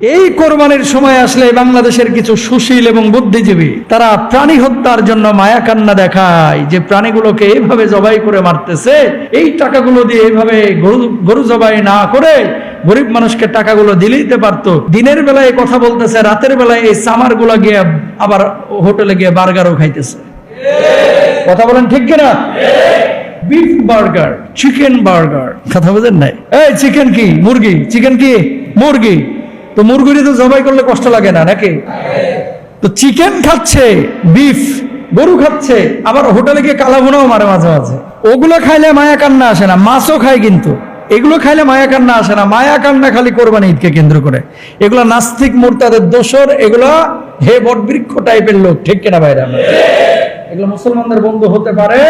এই কোরবানির সময় আসলে বাংলাদেশের কিছু সুশীল এবং বুদ্ধিজীবী, তারা প্রাণী হত্যার জন্য মায়া কান্না দেখায়। যে প্রাণীগুলোকে এইভাবে জবাই করে মারতেছে, এই টাকাগুলো দিয়ে এইভাবে গরু জবাই না করে গরিব মানুষকে টাকাগুলো দিলেইতে পারতো। দিনের বেলায় কথা বলতেছে, রাতের বেলায় এই সামারগুলা গিয়ে আবার হোটেলে গিয়ে বার্গারও খাইতেছে। কথা বলেন ঠিক কিনা? Beef burger, chicken burger. কথা বোঝেন নাই? এই, চিকেন কি? মুরগি? চিকেন কি? মুরগি। তো মুরগির তো জবাই করলে কষ্ট লাগে না, নাকি? তো চিকেন খাচ্ছে বিফ গরু খাচ্ছে, আবার হোটেলে গিয়ে কালাভুনাও মারে মাঝে মাঝে। ওগুলো খাইলে মায়া কান্না আসে না, মাছও খায় কিন্তু। এগুলো খাইলে মায়া কান্না আসে না, মায়া কান্না খালি কোরবানি ঈদকে কেন্দ্র করে। এগুলো নাস্তিক মোরতাদের দোসর এগুলো হে বটবৃক্ষ টাইপের লোক, ঠিক কিনা বাইরে এগুলো মুসলমানদের বন্ধু হতে পারে?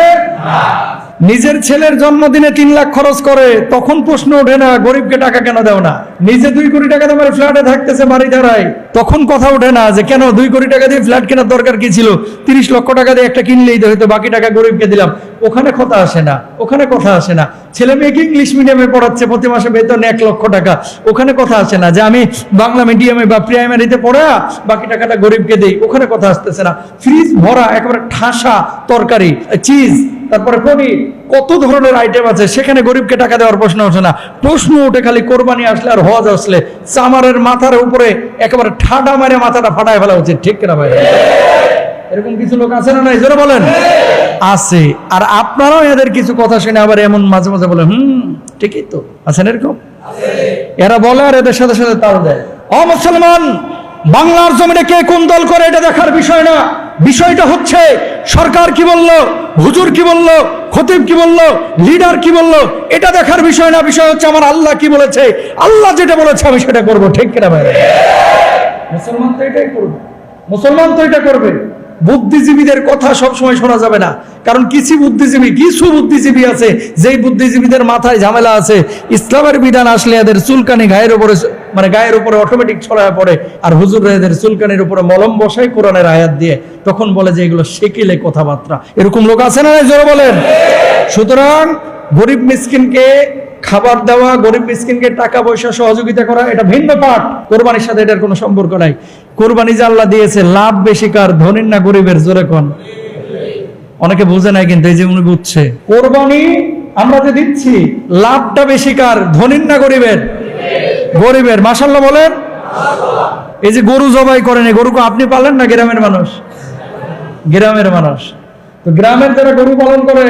নিজের ছেলের জন্মদিনে তিন লাখ খরচ করে, তখন প্রশ্ন ওঠে না, গরিবকে টাকা কেন দেও না? নিজে দুই কোটি টাকা তোমার ফ্ল্যাটে থাকতেছে বাড়ি দাঁড়ায় তখন কথা ওঠে না যে কেন দুই কোটি টাকা দিয়ে ফ্ল্যাট কেনার দরকার কি ছিল? তিরিশ লক্ষ টাকা দিয়ে একটা কিনলেই তো হয়তো বাকি টাকা গরিবকে দিলাম। ওখানে কথা আসে না, ওখানে কথা আসে না। ছেলে মেয়েকে ইংলিশ মিডিয়ামে পড়াচ্ছে, প্রতি মাসে বেতন এক লক্ষ টাকা। ওখানে কথা আসে না যে আমি বাংলা মিডিয়ামে বা প্রাইমারিতে পড়া, বাকি টাকাটা গরিবকে দেই। ওখানে কথা আসতেছে না। ফ্রিজ ভরা, একেবারে ঠাসা তরকারি চিজ তারপরে পনির কত ধরনের আইটেম আছে? সেখানে গরিবকে টাকা দেওয়ার প্রশ্ন ওঠে না। প্রশ্ন ওঠে খালি কোরবানি আসলে আর হজ আসলে। চামারের মাথার উপরে একেবারে ঠাডা মারে মাথাটা ফাটায় ফেলা উচিত। ঠিক কিনা ভাই? এরকম কিছু লোক আছে না নাই? জোরে বলেন। আছে। আর আপনারাও এদের কিছু কথা শুনে আবার এমন মাঝে মাঝে বলে হুম ঠিকই তো। আছেন এরকম? এরা বলে আর এদের সাথে সাথে তাল দেয়। অ মুসলমান বাংলার জমিনে কে কোন দল করে এটা দেখার বিষয় না। বিষয়টা হচ্ছে সরকার কি বলল? হুজুর কি বলল? খতিব কি বলল? লিডার কি বলল? এটা দেখার বিষয় না, বিষয় হচ্ছে আমার আল্লাহ কি বলেছে? আল্লাহ যেটা বলেছে, আমি সেটা করব, ঠিক কিনা ভাই? মুসলমান তো এটাই করবে। মুসলমান তো এটা করবে। বুদ্ধিজীবীদের কথা সবসময় শোনা যাবে না। কারণ কিছু বুদ্ধিজীবী কিছু বুদ্ধিজীবী আছে, যেই বুদ্ধিজীবীদের মাথায় ঝামেলা আছে, ইসলামের বিধান আসলে এদের চুলকানি গায়ের উপরে মানে গায়ের উপরে অটোমেটিক ছড়ায় পড়ে, আর হুজুররা এদের চুলকানির উপরে মলম বসায় কোরআনের আয়াত দিয়ে, তখন বলে যে এগুলো শেকিলে কথাবার্তা। এরকম লোক আছে না জোরে বলেন। সুতরাং গরিব মিসকিনকে খাবার দেওয়া, গরিব মিসকিনকে টাকা পয়সা সহযোগিতা করা, এটা ভিন্ন পাঠ। কোরবানির সাথে এটার কোনো সম্পর্ক নাই। কোরবানি আল্লাহ দিয়েছে, লাভ বেশি কার, ধনীর না গরিবের? জোরে কোন? অনেকে বুঝে নাই কিন্তু এই যে উনি বুঝছে। কোরবানি আমরা যে দিচ্ছি, লাভটা বেশি কার, ধনীর না গরিবের? গরিবের। মাসাল্লাহ বলেন? এই যে গরু জবাই করেন, এই গরুকে আপনি পালেন না গ্রামের মানুষ? গ্রামের মানুষ। তো গ্রামের যারা গরু পালন করে,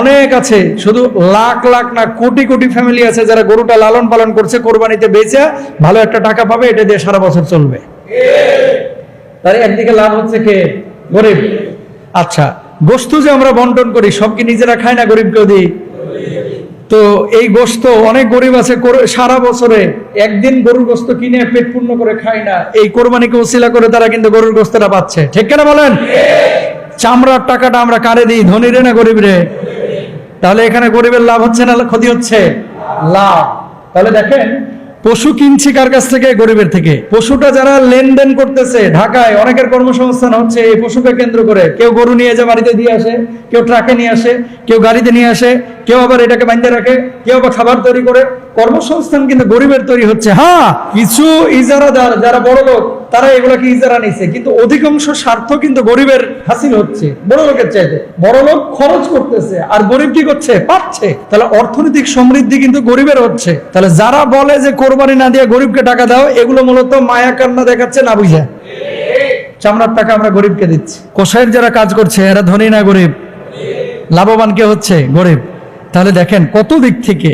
অনেক আছে, শুধু লাখ লাখ না কোটি কোটি ফ্যামিলি আছে যারা গরুটা লালন পালন করছে, কোরবানিতে বেচে ভালো একটা টাকা পাবে, এটা দিয়ে সারা বছর চলবে। তার একদিকে লাভ হচ্ছে কে? গরিব। আচ্ছা গোস্ত যে আমরা বন্টন করি, সব কি নিজেরা খাই না গরিবকেও দিই তো এই গোস্ত, অনেক গরিব আছে সারা বছরে একদিন গরুর গোস্ত কিনে পেট পূর্ণ করে খায় না। এই কোরবানিকে ওসিলা করে তারা কিন্তু গরুর গোস্তটা পাচ্ছে। ঠিক কেনা বলেন? চামড়ার টাকাটা আমরা কারে দিই? ধনীরে না গরিবরে তাহলে এখানে গরিবের লাভ হচ্ছে না, ক্ষতি হচ্ছে? লাভ। তাহলে দেখেন পশু কিনছি কার কাছ থেকে? গরিবের থেকে। পশুটা যারা লেনদেন করতেছে ঢাকায়, অনেকের কর্মসংস্থান হচ্ছে এই পশুকে কেন্দ্র করে। কেউ গরু নিয়ে যা বাড়িতে দিয়ে আসে, কেউ ট্রাকে নিয়ে আসে, কেউ গাড়িতে নিয়ে আসে, কেউ আবার এটাকে বাঁধতে রাখে, কেউ আবার খাবার তৈরি করে। কর্মসংস্থান কিন্তু গরিবের তৈরি হচ্ছে। হ্যাঁ কিছু ইজারাদার যারা বড় লোক, তারা এগুলাকে ইজারা নিছে। কিন্তু অধিকাংশ স্বার্থ কিন্তু গরিবের হাসিল হচ্ছে। বড় লোকের চাইতে। বড় লোক খরচ করতেছে, আর গরিব কি করছে? পাচ্ছে। তাহলে অর্থনৈতিক সমৃদ্ধি কিন্তু গরিবের হচ্ছে। তাহলে যারা বলে যে কোরবানি না দিয়ে গরিবকে টাকা দাও, এগুলো মূলত মায়া কান্না দেখাচ্ছে না বুঝে? চামড়ার টাকা আমরা গরিবকে দিচ্ছি। কোষাইয়ের যারা কাজ করছে, এরা ধনী না গরিব? লাভবান কে হচ্ছে? গরিব। তাহলে দেখেন কত দিক থেকে